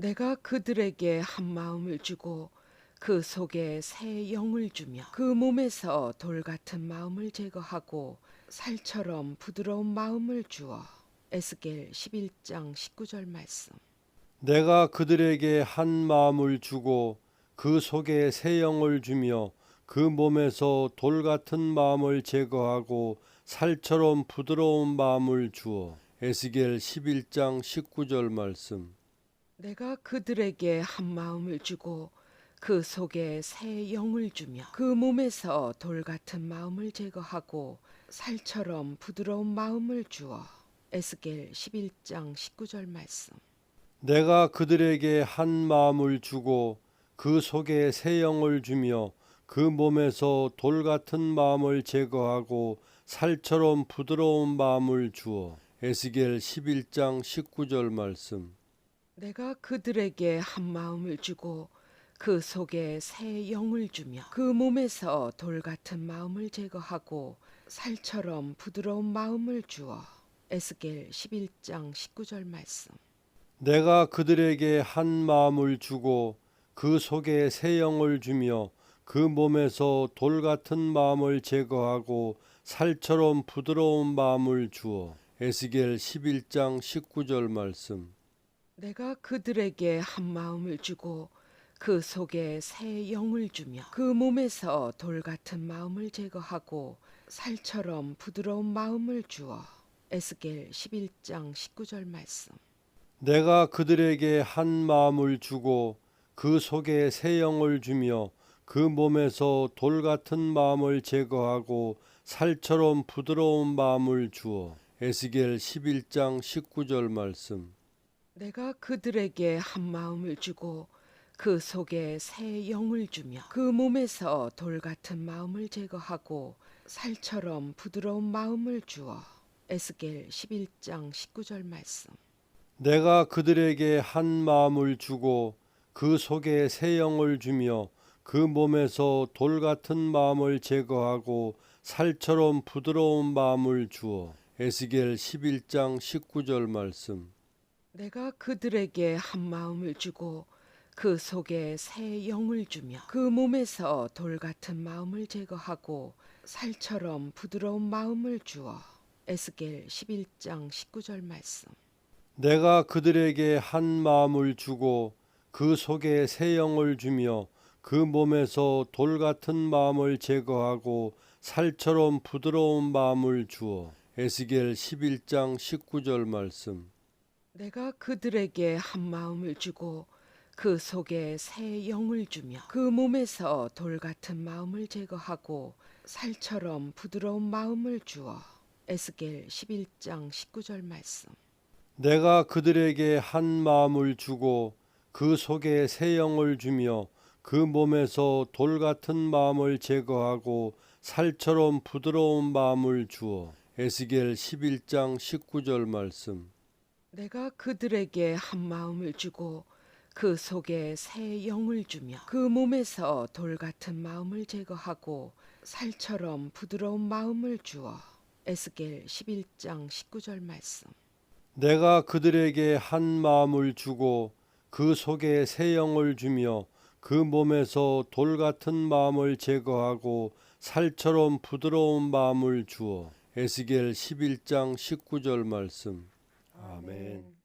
내가 그들에게 한 마음을 주고 그 속에 새 영을 주며 그 몸에서 돌 같은 마음을 제거하고 살처럼 부드러운 마음을 주어 에스겔 11장 19절 말씀. 내가 그들에게 한 마음을 주고 그 속에 새 영을 주며 그 몸에서 돌 같은 마음을 제거하고 살처럼 부드러운 마음을 주어 에스겔 11장 19절 말씀 내가 그들에게 한 마음을 주고 그 속에 새 영을 주며 그 몸에서 돌 같은 마음을 제거하고 살처럼 부드러운 마음을 주어 에스겔 11장 19절 말씀. 내가 그들에게 한 마음을 주고 그 속에 새 영을 주며 그 몸에서 돌 같은 마음을 제거하고 살처럼 부드러운 마음을 주어 에스겔 11장 19절 말씀 내가 그들에게 한 마음을 주고 그 속에 새 영을 주며 그 몸에서 돌 같은 마음을 제거하고 살처럼 부드러운 마음을 주어 에스겔 11장 19절 말씀. 내가 그들에게 한 마음을 주고 그 속에 새 영을 주며 그 몸에서 돌 같은 마음을 제거하고 살처럼 부드러운 마음을 주어 에스겔 11장 19절 말씀 내가 그들에게 한 마음을 주고 그 속에 새 영을 주며 그 몸에서 돌 같은 마음을 제거하고 살처럼 부드러운 마음을 주어 에스겔 11장 19절 말씀. 내가 그들에게 한 마음을 주고 그 속에 새 영을 주며 그 몸에서 돌 같은 마음을 제거하고 살처럼 부드러운 마음을 주어 에스겔 11장 19절 말씀 내가 그들에게 한 마음을 주고 그 속에 새 영을 주며 그 몸에서 돌 같은 마음을 제거하고 살처럼 부드러운 마음을 주어 에스겔 11장 19절 말씀. 내가 그들에게 한 마음을 주고 그 속에 새 영을 주며 그 몸에서 돌 같은 마음을 제거하고 살처럼 부드러운 마음을 주어 에스겔 11장 19절 말씀 내가 그들에게 한 마음을 주고 그 속에 새 영을 주며 그 몸에서 돌 같은 마음을 제거하고 살처럼 부드러운 마음을 주어 에스겔 11장 19절 말씀. 내가 그들에게 한 마음을 주고 그 속에 새 영을 주며 그 몸에서 돌 같은 마음을 제거하고 살처럼 부드러운 마음을 주어 에스겔 11장 19절 말씀 내가 그들에게 한 마음을 주고 그 속에 새 영을 주며 그 몸에서 돌 같은 마음을 제거하고 살처럼 부드러운 마음을 주어 에스겔 11장 19절 말씀. 내가 그들에게 한 마음을 주고 그 속에 새 영을 주며 그 몸에서 돌 같은 마음을 제거하고 살처럼 부드러운 마음을 주어 에스겔 11장 19절 말씀 내가 그들에게 한 마음을 주고 그 속에 새 영을 주며 그 몸에서 돌 같은 마음을 제거하고 살처럼 부드러운 마음을 주어 에스겔 11장 19절 말씀. 내가 그들에게 한 마음을 주고 그 속에 새 영을 주며 그 몸에서 돌 같은 마음을 제거하고 살처럼 부드러운 마음을 주어 에스겔 11장 19절 말씀 아멘.